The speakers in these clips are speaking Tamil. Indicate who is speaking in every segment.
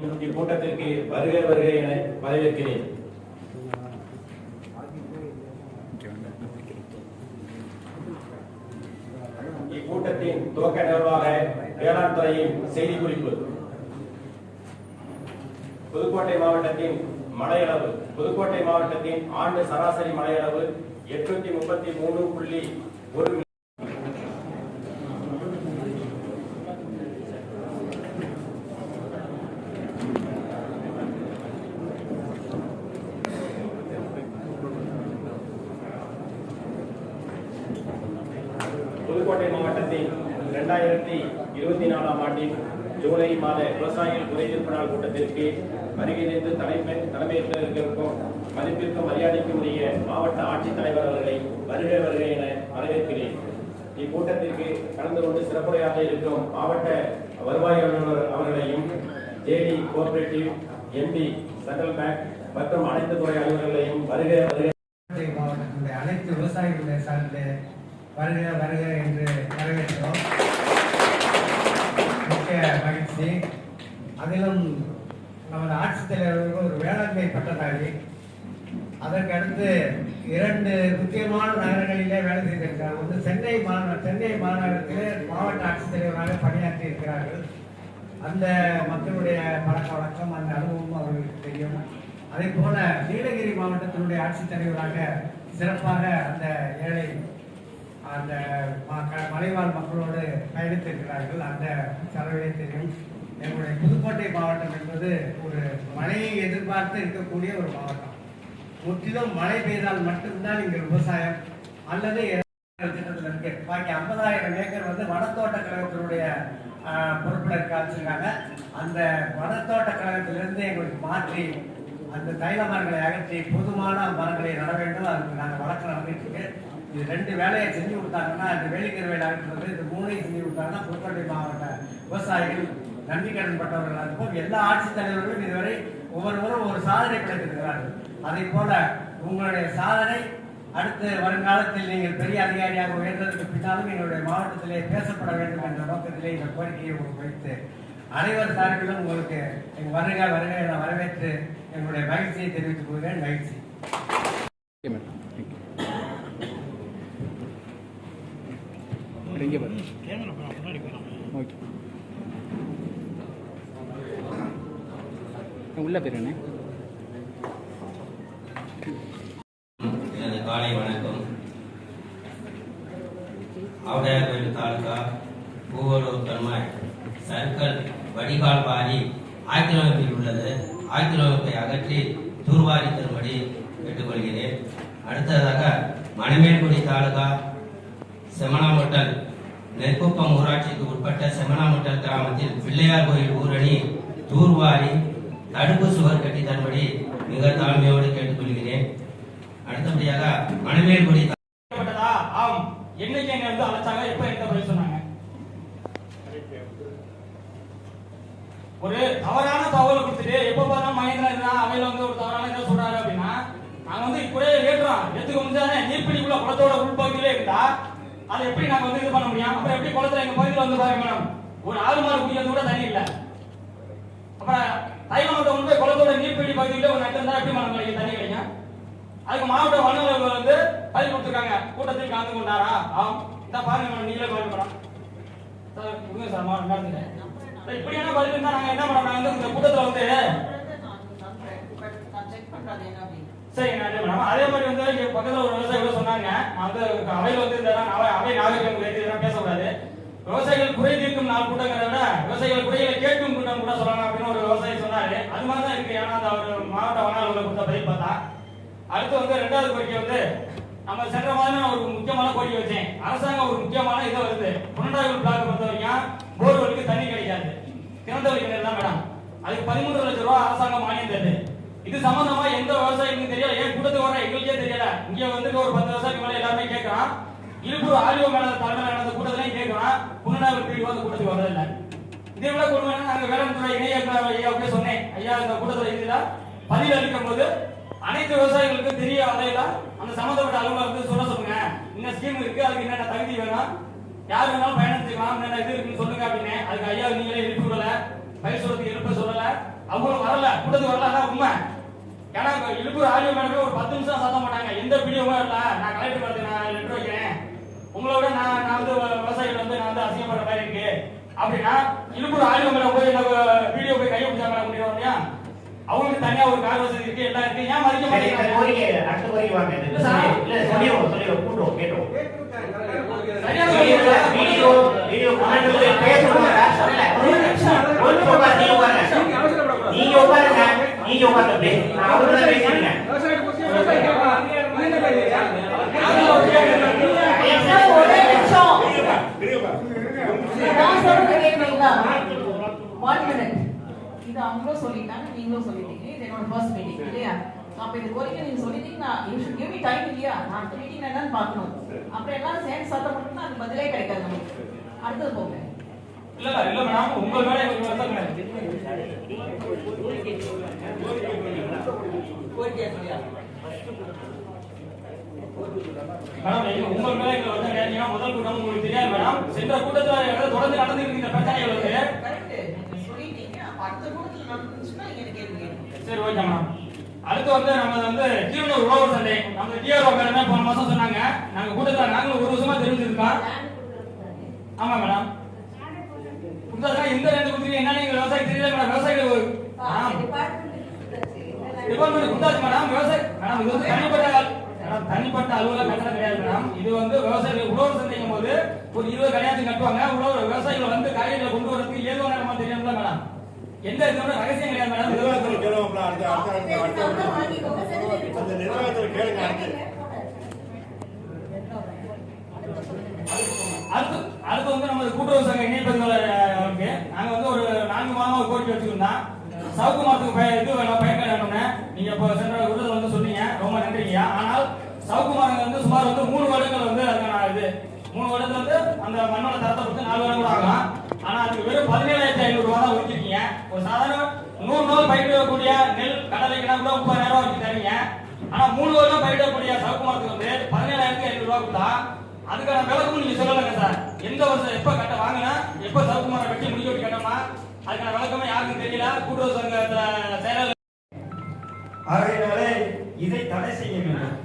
Speaker 1: இக்கூட்டத்திற்கு வருகை வருகை என வரவேற்கிறேன். இக்கூட்டத்தின் துவக்க நிகழ்வாக வேளாண் துறையின் செய்தி குறிப்பு. புதுக்கோட்டை மாவட்டத்தின் மழையளவு புதுக்கோட்டை மாவட்டத்தின் ஆண்டு சராசரி மழையளவு எட்நூத்தி முப்பத்தி மூணு புள்ளி ஒரு புதுக்கோட்டை மாவட்டத்தில் இரண்டாயிரத்தி இருபத்தி நாலாம் ஆண்டின் ஜூலை மாத விவசாயிகள் குறைதீர்ப்பு நாள் கூட்டத்திற்கு வருகை தந்து தலைமை தலைமையேற்றிருக்கும் மதிப்பிற்கும் மரியாதைக்கும் உரிய மாவட்ட ஆட்சித்தலைவர் அவர்களை வருகை வருகை என வரவேற்கிறேன். இக்கூட்டத்திற்கு கலந்து கொண்டு சிறப்புரையாக இருக்கும் மாவட்ட வருவாய் அலுவலர் அவர்களையும் JD cooperative MP central bank மற்றும் அனைத்து துறை அலுவலர்களையும் வருகை வருகை
Speaker 2: மாவட்டத்தினுடைய அனைத்து விவசாயிகளுடைய சார்பில் வருக வருக என்று வரவேற்கிறோம். மிக்க மகிழ்ச்சி. அதிலும் நமது ஆட்சித்தலைவர்களுக்கு ஒரு வேளாண்மை பட்டதாரி. அதற்கு அடுத்து இரண்டு முக்கியமான நகரங்களிலே வேலை செய்திருக்கிறார். ஒன்று சென்னை மாநகர சென்னை மாநகரத்திலே மாவட்ட ஆட்சித்தலைவராக பணியாற்றி இருக்கிறார்கள். அந்த மக்களுடைய பழக்க வழக்கம் அந்த அனுபவம் அவர்களுக்கு தெரியும். அதே போல நீலகிரி மாவட்டத்தினுடைய ஆட்சித்தலைவராக சிறப்பாக அந்த ஏழை அந்த ம- க- மலைவாழ் மக்களோடு பயணித்திருக்கிறார்கள். அந்த செலவிலே தெரியும் எங்களுடைய புதுக்கோட்டை மாவட்டம் என்பது ஒரு மழையை எதிர்பார்த்து இருக்கக்கூடிய ஒரு மாவட்டம். முற்றிலும் மழை பெய்தால் மட்டும்தான் இங்கே விவசாயம் அல்லது திட்டத்தில் இருக்கு. பாக்கி ஐம்பதாயிரம் ஏக்கர் வந்து வனத்தோட்ட கழகத்தினுடைய ஆஹ், பொறுப்புல அந்த வனத்தோட்ட கழகத்திலிருந்து எங்களுக்கு மாற்றி அந்த தைல மரங்களை அகற்றி போதுமான மரங்களை நட வேண்டும். அதுக்கு நாங்கள் வழக்கு நடந்துட்டு இருக்கு. இது ரெண்டு வேலையை செஞ்சு கொடுத்தாங்கன்னா இந்த வேலைக்கிற வேலை அகற்றுறது இந்த மூணையும் செஞ்சு கொடுத்தாங்கன்னா புதுக்கோட்டை மாவட்ட விவசாயிகள் நன்றி கடன் பட்டவர்களாக இருக்கும் எல்லா ஆட்சித்தலைவர்களும் இதுவரை ஒவ்வொருவரும் ஒரு சாதனை படைத்திருக்கிறார்கள். அதை போல உங்களுடைய சாதனை அடுத்து வருங்காலத்தில் நீங்கள் பெரிய அதிகாரியாக உயர்ந்ததற்கு பின்னாலும் எங்களுடைய மாவட்டத்திலே பேசப்பட வேண்டும் என்ற நோக்கத்திலே இந்த கோரிக்கையை உங்களுக்கு வைத்து அனைவர் சார்பிலும் உங்களுக்கு எங்கள் வருக வருக என வரவேற்று எங்களுடைய மகிழ்ச்சியை தெரிவித்துக் கொள்கிறேன். மகிழ்ச்சி
Speaker 3: ஓகே மேடம் தேங்க்யூ இங்கே பாருங்க ஓகே. உள்ளே போயிருண்ணே
Speaker 4: எனது காலை வணக்கம். ஆவுடையார்கோயில் தாலுகா பூவலூர் தன்மாய் சர்க்கல் வடிகால் வாரி ஆக்கிரமிப்பில் உள்ளது. ஆக்கிரமிப்பை அகற்றி தூர்வாரி தரும்படி கேட்டுக்கொள்கிறேன். அடுத்ததாக மணமேல்குடி தாலுகா செமனாமுட்டல் நெற்குப்பம் ஊராட்சிக்கு உட்பட்ட செமனாமுட்டல் கிராமத்தில் பிள்ளையார் கோயில் ஊரணி தூர்வாரி தடுப்பு சுவர் கட்டி தரும்படி மிக தாழ்மையோடு கேட்டுக்கொள்கிறேன். அடுத்தபடியாக மணமேல்குடி
Speaker 5: ஆம். என்னைக்கு என்ன வந்து அழைச்சாங்க? எப்ப எந்த பதில் சொன்னாங்க? ஒரு தவறான தகவல் கொடுத்துட்டு எப்ப பார்த்தா மகேந்திரா இருந்தா அவையில வந்து ஒரு தவறான இதை சொல்றாரு அப்படின்னா நாங்க வந்து இப்படியே ஏற்றோம் எதுக்கு முடிஞ்சானே நீர்பிடிக்குள்ள குளத்தோட உள்பகுதியிலே இருந்தா அதை எப்படி நாங்க வந்து இது பண்ண முடியும்? அப்புறம் எப்படி குளத்துல எங்க பகுதியில் வந்து பாருங்க மேடம். ஒரு ஆறு மாடு குடிக்கிறது கூட தண்ணி இல்ல. அப்புறம் தைவனோட உண்மை குளத்தோட நீர்ப்பிடி பகுதியில் ஒரு நட்டு இருந்தா எப்படி மேடம் கிடைக்கும்? தண்ணி கிடைக்கும். அதுக்கு மாவட்ட வல்லுநர்கள் வந்து பதில் கொடுத்துருக்காங்க. கூட்டத்தில் கலந்து கொண்டாரா? ஆம். இந்த பாருங்க மேடம் நீங்களே பாருங்க மேடம். சார் கொடுங்க சார் மாவட்டம் நடந்துட்டேன் இப்படியான பதில் இருந்தா நாங்க என்ன பண்ணோம் நாங்க வந்து இந்த கூட்டத்துல வந்து சரி நான் என்ன மேடம் அதே மாதிரி வந்து இங்க பக்கத்துல ஒரு விவசாயி கூட சொன்னாங்க. வந்து அவையில வந்து இந்த அவை அவை நாகரிகம் இதெல்லாம் பேசக்கூடாது. விவசாயிகள் குறை தீர்க்கும் நாள் கூட்டங்கிறத விட விவசாயிகள் குறைகளை கேட்கும் கூட்டம் கூட சொல்லலாம் அப்படின்னு ஒரு விவசாயி சொன்னாரு. அது மாதிரி தான் இருக்கு. ஏன்னா அந்த அவர் மாவட்ட வனாளர்களை கொடுத்த பதில் பார்த்தா. அடுத்து வந்து ரெண்டாவது கோரிக்கை வந்து நம்ம சென்ற மாதிரி நான் ஒரு முக்கியமான கோரிக்கை வச்சேன். அரசாங்கம் ஒரு முக்கியமான இதை வருது. புனண்டாய்வு பிளாக் பொறுத்த வரைக்கும் போர்வெலுக்கு தண்ணி கிடைக்காது. திறந்த வழி கிணறு தான் மேடம் அதுக்கு பதிமூன்று லட்சம் ரூபாய் அரசாங்கம் மானியம் தருது. இது சம்பந்தமா எந்த விவசாயிக்கும் தெரியல ஏன் கூட்டத்துக்கு வர எங்களுக்கே தெரியல. இங்க வந்து ஒரு பத்து விவசாயிக்கு மேல எல்லாருமே கேட்கிறான். இருபது ஆடியோ மேல தலைமையில் நடந்த கூட்டத்திலையும் கேட்கிறான். புனண்டாய்வு பிரிவு வந்து கூட்டத்துக்கு வரதில்லை இதே விட கொடுமை நாங்க வேளாண் துறை இணைய ஐயா ஐயாவுக்கே சொன்னேன். ஐயா இந்த கூட்டத்தில் இதுல பதில் அளிக்கும் போது அனைத்து விவசாயிகளுக்கும் தெரிய வகையில அந்த சம்பந்தப்பட்ட அலுவலகத்துக்கு சொல்ல சொல்லுங்க. இந்த ஸ்கீம் இருக்கு? அதுக்கு என்னென்ன தகுதி வேணும்? யார் வேணாலும் பயணம் செய்யலாம் என்னென்ன இது இருக்குன்னு சொல்லுங்க அப்படின்னு. அதுக்கு ஐயா நீங்களே எழுப்பி விடல பயிர் சொல்றதுக்கு எழுப்ப சொல்லலை. அவங்களும் வரல கூட்டத்துக்கு வரல உண்மை. ஏன்னா இழுப்பூர் ஆடியோ மேடமே ஒரு பத்து நிமிஷம் சத்தம் பண்ணாங்க. எந்த வீடியோவும் வரல நான் கலெக்டர் வரது நான் லெட்டர் வைக்கிறேன். உங்களோட நான் நான் வந்து விவசாயிகள் வந்து நான் வந்து அசிங்கப்படுற மாதிரி இருக்கு. அப்படின்னா இழுப்பூர் ஆடியோ மேடம் போய் நம்ம வீடியோ போய் கையை பிடிச்சா மேடம் முடியும் இல்லையா? அவங்களுக்கு தனியா ஒரு கார் வசதி இருக்கு எல்லாம் இருக்கு. ஏன் மதிக்க மாட்டேங்கிறாங்க?
Speaker 1: அடுத்த கோரிக்கை வாங்க.
Speaker 5: இல்ல.
Speaker 1: இல்ல சொல்லிடுவோம் சொல்லிடுவோம். கூட்டுவோம் கேட்டுவோம்
Speaker 5: சரியான
Speaker 1: வீடியோ வீடியோ வீடியோ முன்னாடி பேசணும் இல்ல ஒரு நிமிஷம் ஒரு நிமிஷம் உட்காரு, நீங்க உட்காருங்க நீங்க உட்காருங்க நீங்க அப்படியே. நான் பேசிக்கிறேன்
Speaker 6: இது அவங்களும் சொல்லிட்டாங்க, நீங்களும் சொல்லிட்டீங்க. இது என்னோட இல்லையா? அப்ப இந்த கோரிக்கை நீங்க சொல்லிட்டீங்கன்னா, you should give இல்லையா? நான் அடுத்த meeting என்னன்னு பார்க்கணும். அப்புறம் எல்லாரும் சேர்ந்து சத்தம் போட்டோம்னா அது பதிலே கிடைக்காது நமக்கு. அடுத்தது போங்க.
Speaker 5: இல்ல இல்ல மேடம் உங்க மேல மேடம் எங்க உங்க மேல எங்களுக்கு வருத்தம் கிடையாது முதல் கூட்டம் உங்களுக்கு தெரியாது மேடம். சென்ற கூட்டத்துல ஏதாவது தொடர்ந்து நடந்துட்டு இந்த பிரச்சனைகள் வந்து சரி ஓகே மேடம். அடுத்து வந்து நம்ம வந்து கீழூர் உழவர் சந்தை. நம்ம டிஆர்ஓ மேடமே போன மாசம் சொன்னாங்க. நாங்க கூட்டத்துல நாங்களும் ஒரு வருஷமா தெரிஞ்சிருக்கோம். ஆமா மேடம். கொடுத்தா எந்த ரெண்டு கொடுத்துருக்கீங்க. என்ன நீங்க விவசாயி தெரியல மேடம். விவசாயிகள் ஆ. டிபார்ட்மெண்ட் கொடுத்தாச்சு மேடம் விவசாய மேடம் இது வந்து தனிப்பட்ட மேடம் தனிப்பட்ட அலுவலக கட்டணம் கிடையாது மேடம். இது வந்து விவசாயிகள் உழவர் சந்தைங்கும் போது ஒரு இருபது கடையாச்சும் கட்டுவாங்க. உழவர் விவசாயிகள் வந்து காய்கறிகளை கொண்டு வரதுக்கு ஏதோ நேரமா தெரியும்ல மேடம். எந்த இதுவும் ரகசியம் கிடையாது மேடம்.
Speaker 7: நிர்வாகத்தில் கேளுங்க அடுத்த அடுத்த அடுத்த அடுத்த அந்த நிர்வாகத்தில் கேளுங்க அடுத்து.
Speaker 5: அடுத்து அடுத்து வந்து நம்ம கூட்டுறவு சங்க இணைப்பதிவாளர் இருக்கு. நாங்க வந்து ஒரு நான்கு மாதமா கோரிக்கை வச்சிருந்தோம். சவுக்கு மரத்துக்கு பய இது வேணும் பயன்பாடு வேணும்னு நீங்க இப்போ சென்ற விருதுல வந்து சொன்னீங்க. ரொம்ப நன்றிங்க ஆனால் சவுக்கு மரங்கள் வந்து சுமார் வந்து மூணு வருடங்கள் வந்து அதுக்கான இது மூணு வருடத்துல வந்து அந்த மண்ணோட தரத்தை பொறுத்து நாலு வருடம் கூட ஆகலாம். ஆனா அதுக்கு வெறும் பதினேழாயிரத்தி ஐநூறு ரூபா தான் ஒதுக்கிருக்கீங்க ஒரு சாதாரண நூறு நாள் பயிரிடக்கூடிய நெல் கடலைக்கெல்லாம் கூட முப்பதாயிரம் ரூபாய் வச்சு தரீங்க. ஆனா மூணு வருடம் பயிரிடக்கூடிய சவுக்கு மரத்துக்கு வந்து பதினேழாயிரத்தி ஐநூறு ரூபாய் கொடுத்தா அதுக்கான விளக்கமும் நீங்க சொல்லலங்க சார். எந்த வருஷம் எப்ப கட்ட வாங்கினா எப்ப சவுக்கு மரம் வெட்டி முடிக்க வெட்டி அதுக்கான விளக்கமே யாருக்கும் தெரியல. கூட்டுறவு சங்கத்துல செயலாளர்
Speaker 8: ஆகையினாலே இதை தடை செய்ய வேண்டும்.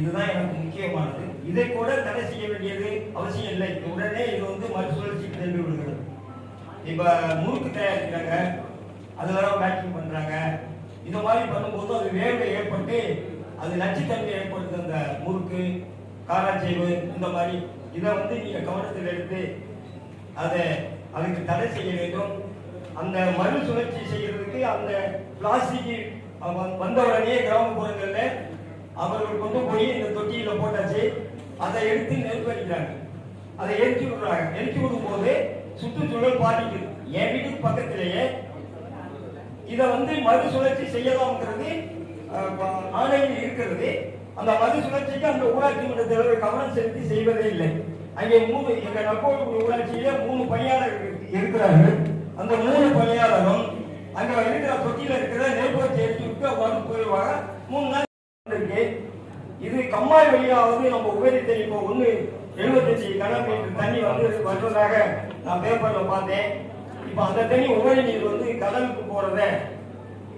Speaker 8: இதுதான் எனக்கு முக்கியமானது. இதை கூட தடை செய்ய வேண்டியது அவசியம் இல்லை. உடனே இது வந்து மறுசுழற்சி சென்று விடுகிறது. இப்ப முறுக்கு தயாரிக்கிறாங்க. அது வர பேக்கிங் பண்றாங்க. இந்த மாதிரி பண்ணும்போது அது வேர்வை ஏற்பட்டு அது நச்சுத்தன்மை ஏற்படுது அந்த முறுக்கு காராச்சேவு இந்த மாதிரி. இதை வந்து நீங்க கவனத்தில் எடுத்து அதை அதுக்கு தடை செய்ய வேண்டும். அந்த மறுசுழற்சி செய்யறதுக்கு அந்த பிளாஸ்டிக் வந்த உடனே கிராமப்புறங்களில் அவர்கள் கொண்டு போய் இந்த தொட்டியில போட்டாச்சு. அதை எடுத்து நெருப்படிக்கிறாங்க அதை எரிச்சு விடுறாங்க. எரிச்சு விடும் போது சுற்றுச்சூழல் பாதிக்குது. என் வீட்டுக்கு பக்கத்திலேயே. இதை வந்து மறுசுழற்சி செய்யலாம்ங்கிறது ஆணையில் இருக்கிறது. அந்த மறுசுழற்சிக்கு அந்த ஊராட்சி மன்ற தலைவர் கவனம் செலுத்தி செய்வதே இல்லை. அங்கே மூணு எங்க நக்கோடு ஊராட்சியில மூணு பணியாளர்கள் இருக்கிறார்கள். அந்த மூணு பணியாளரும் அங்க இருக்கிற தொட்டியில இருக்கிற எரிச்சு விட்டு அவங்க போயிடுவாங்க. மூணு நாள் இருக்கு. இது கம்மாய் வழியாவது நம்ம உபரித்தை இப்போ ஒண்ணு எழுபத்தஞ்சு கனமீட்டர் தண்ணி வந்து வந்ததாக நான் பேப்பர்ல பார்த்தேன். இப்போ அந்த தண்ணி உபரி நீர் வந்து கடலுக்கு போறத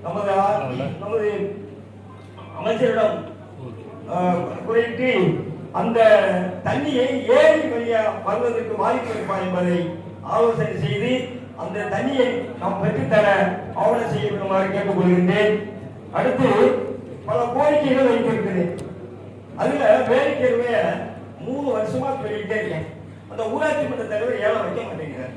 Speaker 8: நமது நமது அமைச்சரிடம் குறித்து அந்த தண்ணியை ஏறி வழியா வருவதற்கு வாய்ப்பு இருக்கா என்பதை ஆலோசனை செய்து அந்த தண்ணியை நாம் பெற்றுத்தர ஆவணம் செய்ய வேண்டுமாறு கேட்டுக்கொள்கின்றேன். அடுத்து பல கோரிக்கைகள் வைத்திருக்கிறேன். அதுல வேடிக்கையுடைய மூணு வருஷமா சொல்லிட்டே இருக்கேன். அந்த ஊராட்சி மன்ற தலைவர் ஏழை வைக்க மாட்டேங்கிறார்.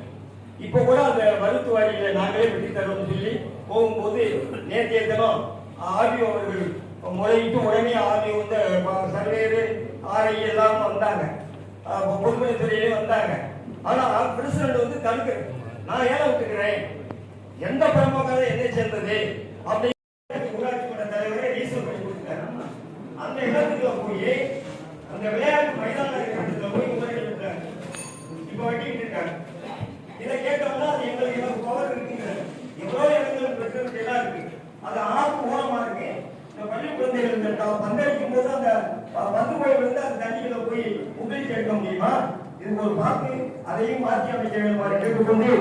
Speaker 8: இப்ப கூட அந்த மருத்துவ நாங்களே வெட்டி தரோம்னு சொல்லி போகும்போது நேற்றைய தினம் ஆர்டிஓ அவர்கள் முறையிட்டு உடனே ஆர்டிஓ வந்து சர்வேரு ஆர்ஐ எல்லாம் வந்தாங்க அஹ் வந்தாங்க. ஆனா பிரசிடண்ட் வந்து தடுக்க நான் ஏன் விட்டுக்கிறேன் எந்த பிரமுகாத என்னை சேர்ந்தது? அப்படி ஊராட்சி மன்ற தலைவரே ரீசன் பண்ணி கொடுத்தாரு அந்த இடத்துக்குள்ள போய் அந்த விளையாட்டு மைதான இடத்துல போய் உதவி விட்டாங்க இப்ப வட்டிட்டு இருக்காங்க இதை கேட்டோம்னா அது எங்களுக்கு எவ்வளவு பவர் இருக்குங்க எவ்வளவு இடங்கள் பெற்றோருக்கு எல்லாம் இருக்கு அது ஆப்பு ஓரமா இருக்கு இந்த பள்ளி குழந்தைகள் இந்த த- பந்தடிக்கும் போது அந்த ப- பந்து போய் விழுந்து அந்த தண்ணிகளை போய் கேட்க முடியுமா? இது ஒரு பார்த்து அதையும் மாற்றி அமைக்க வேண்டுமாறு கேட்டுக்கொண்டு.